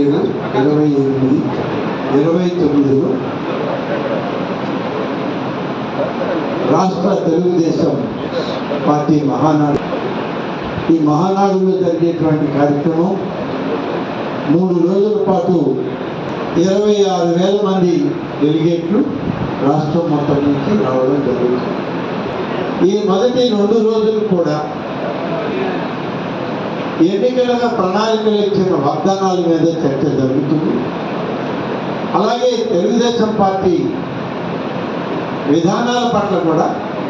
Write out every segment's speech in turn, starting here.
ఏడు ఇరవై ఎనిమిది ఇరవై తొమ్మిదిలో రాష్ట్ర తెలుగుదేశం పార్టీ మహానాడు. ఈ మహానాడులో జరిగేటువంటి కార్యక్రమం మూడు రోజుల పాటు ఇరవై ఆరు వేల మంది డెలిగేట్లు రాష్ట్రం మొత్తం నుంచి రావడం జరుగుతుంది. ఈ మొదటి రెండు రోజులు కూడా ఎన్నికల ప్రణాళికలు ఇచ్చిన వాగ్దానాల మీద చర్చ జరుగుతుంది. అలాగే తెలుగుదేశం పార్టీ విధానాల పట్ల కూడా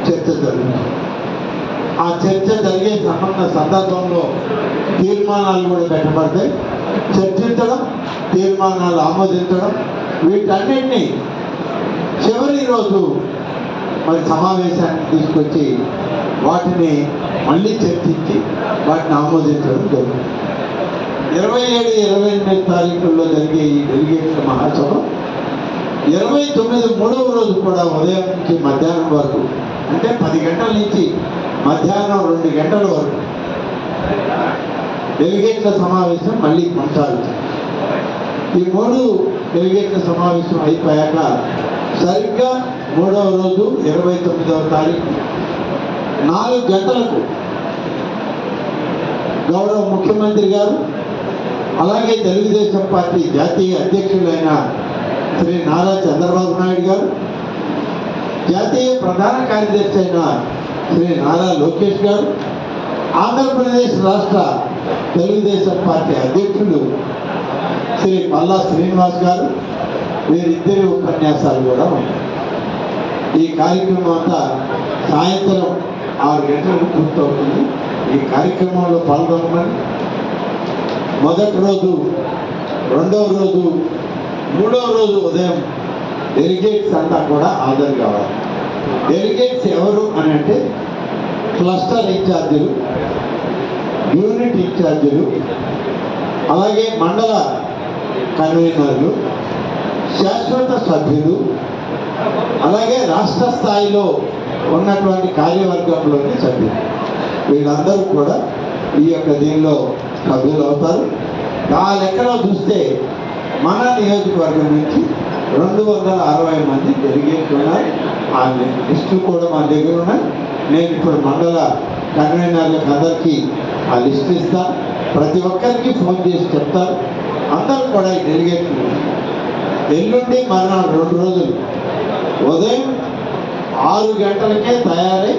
చర్చ జరుగుతుంది. ఆ చర్చ జరిగే సంబంధ సందర్భంలో తీర్మానాలు కూడా పెట్టబడతాయి. చర్చించడం తీర్మానాలు ఆమోదించడం వీటన్నిటినీ చివరి రోజు మరి సమావేశానికి తీసుకొచ్చి వాటిని మళ్ళీ చర్చించి వాటిని ఆమోదించడం జరుగుతుంది ఇరవై ఏడు ఇరవై ఎనిమిది తారీఖుల్లో జరిగే ఈ డెలిగేట్ల మహాసభ ఇరవై తొమ్మిది మూడవ రోజు కూడా ఉదయం నుంచి మధ్యాహ్నం వరకు అంటే పది గంటల నుంచి మధ్యాహ్నం రెండు గంటల వరకు డెలిగేట్ల సమావేశం మళ్ళీ కొనసాగుతుంది. ఈ మూడు డెలిగేట్ల సమావేశం అయిపోయాక సరిగ్గా మూడవ రోజు ఇరవై తొమ్మిదవ తారీఖు నాలుగు గంటలకు గౌరవ ముఖ్యమంత్రి గారు అలాగే తెలుగుదేశం పార్టీ జాతీయ అధ్యక్షులైన శ్రీ నారా చంద్రబాబు నాయుడు గారు జాతీయ ప్రధాన కార్యదర్శి అయిన శ్రీ నారా లోకేష్ గారు ఆంధ్రప్రదేశ్ రాష్ట్ర తెలుగుదేశం పార్టీ అధ్యక్షులు శ్రీ పల్లా శ్రీనివాస్ గారు వీరిద్దరి ఉపన్యాసాలు కూడా ఉన్నాయి. ఈ కార్యక్రమం అంతా సాయంత్రం ఆరు గంటలకు పూర్తవుతుంది. ఈ కార్యక్రమంలో పాల్గొనమని మొదటి రోజు రెండవ రోజు మూడవ రోజు ఉదయం డెలిగేట్స్ అంతా కూడా హాజరు కావాలి. డెలిగేట్స్ ఎవరు అని అంటే క్లస్టర్ ఇన్ఛార్జీలు యూనిట్ ఇన్ఛార్జీలు అలాగే మండల కన్వీనర్లు శాశ్వత సభ్యులు అలాగే రాష్ట్ర స్థాయిలో ఉన్నటువంటి కార్యవర్గంలోని సభ్యులు. వీళ్ళందరూ కూడా ఈ యొక్క దీనిలో సభ్యులు అవుతారు. ఆ లెక్కలో చూస్తే మన నియోజకవర్గం నుంచి రెండు వందల అరవై మంది డెలిగేట్ ఉన్నారు. ఆ లిస్టు కూడా మన దగ్గర ఉన్నాయి. నేను ఇప్పుడు మండల కన్వీనర్లకు అందరికీ ఆ లిస్ట్ ఇస్తాను ప్రతి ఒక్కరికి ఫోన్ చేసి చెప్తారు. అందరూ కూడా ఈ డెలిగేట్లు ఎల్లుండి మరణాలు రెండు రోజులు ఉదయం ఆరు గంటలకే తయారై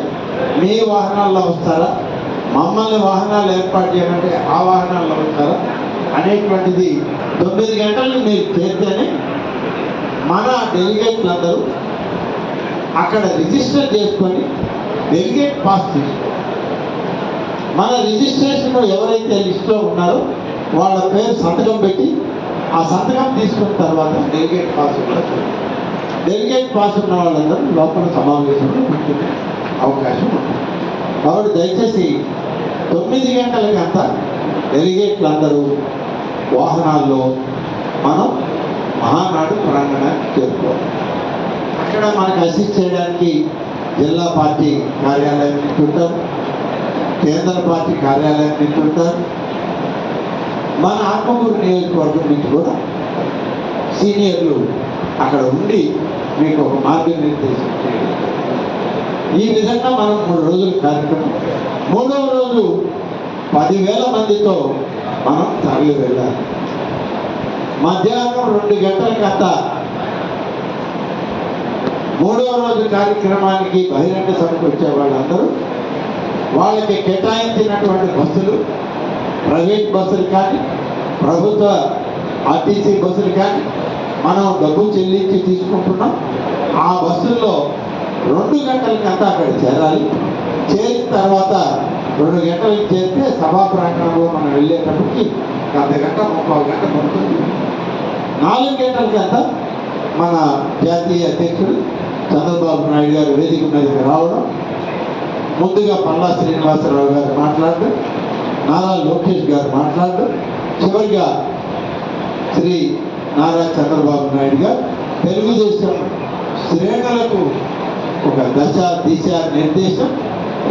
మీ వాహనాల్లో వస్తారా? మమ్మల్ని వాహనాలు ఏర్పాటు చేయమంటే ఆ వాహనాల్లో వస్తారా? అనేటువంటిది తొమ్మిది గంటలకు మీరు చేస్తేనే మన డెలిగేట్లందరూ అక్కడ రిజిస్టర్ చేసుకొని డెలిగేట్ పాస్ తీసుకో మన రిజిస్ట్రేషన్ ఎవరైతే లిస్ట్లో ఉన్నారో వాళ్ళ పేరు సంతకం పెట్టి ఆ సంతకం తీసుకున్న తర్వాత డెలిగేట్ పాస్ కూడా డెలిగేట్ పాస్ ఉన్న వాళ్ళందరూ లోపల సమావేశంలో ఉంటుంది అవకాశం ఉంటుంది. కాబట్టి దయచేసి తొమ్మిది గంటలకి అంతా డెలిగేట్లు అందరూ వాహనాల్లో మనం మహానాడు ప్రాంగణానికి చేరుకోవాలి. అక్కడ మనకు అసిస్ట్ చేయడానికి జిల్లా పార్టీ కార్యాలయం నుంచి కేంద్ర పార్టీ కార్యాలయం నుంచి మన ఆత్మకూరు నియోజకవర్గం నుంచి కూడా సీనియర్లు అక్కడ ఉండి మీకు ఒక మార్గనిర్దేశం చేయడం ఈ విధంగా మనం మూడు రోజుల కార్యక్రమం. మూడవ రోజు పదివేల మందితో మనం తరలి వెళ్ళాలి. మధ్యాహ్నం రెండు గంటల కథ మూడవ రోజు కార్యక్రమానికి బహిరంగ సభకు వచ్చే వాళ్ళందరూ వాళ్ళకి కేటాయించినటువంటి బస్సులు ప్రైవేట్ బస్సులు కానీ ప్రభుత్వ ఆర్టీసీ బస్సులు కానీ మనం డబ్బు చెల్లించి తీసుకుంటున్నాం. ఆ బస్సుల్లో రెండు గంటలకంతా అక్కడ చేరాలి. చేరిన తర్వాత రెండు గంటలకు చేరితే సభా ప్రాంగణంలో మనం వెళ్ళేటప్పటికి అర్ధ గంట ముప్పై గంట పడుతుంది. నాలుగు గంటలకంతా మన జాతీయ అధ్యక్షుడు చంద్రబాబు నాయుడు గారు వేదిక మీదకి రావడం ముందుగా పల్లా శ్రీనివాసరావు గారు మాట్లాడడం నారా లోకేష్ గారు మాట్లాడడం చివరిగా శ్రీ నారా చంద్రబాబు నాయుడు గారు తెలుగుదేశం శ్రేణులకు ఒక దశ దిశ నిర్దేశం.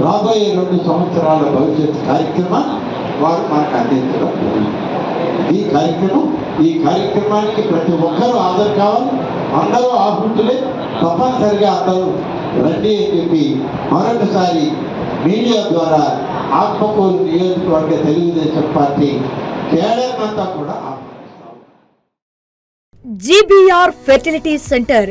రాబోయే రెండు సంవత్సరాల భవిష్యత్ కార్యక్రమం వారు మనకు అందించడం ఈ కార్యక్రమం ఈ కార్యక్రమానికి ప్రతి ఒక్కరూ హాజరు కావాలి. అందరూ ఆహుతులే. తప్పనిసరిగా అందరూ రండి అని చెప్పి మరొకసారి మీడియా ద్వారా ఆత్మకూరు నియోజకవర్గ తెలుగుదేశం పార్టీ కేడర్ అంతా కూడా జీబీఆర్ ఫెర్టిలిటీ సెంటర్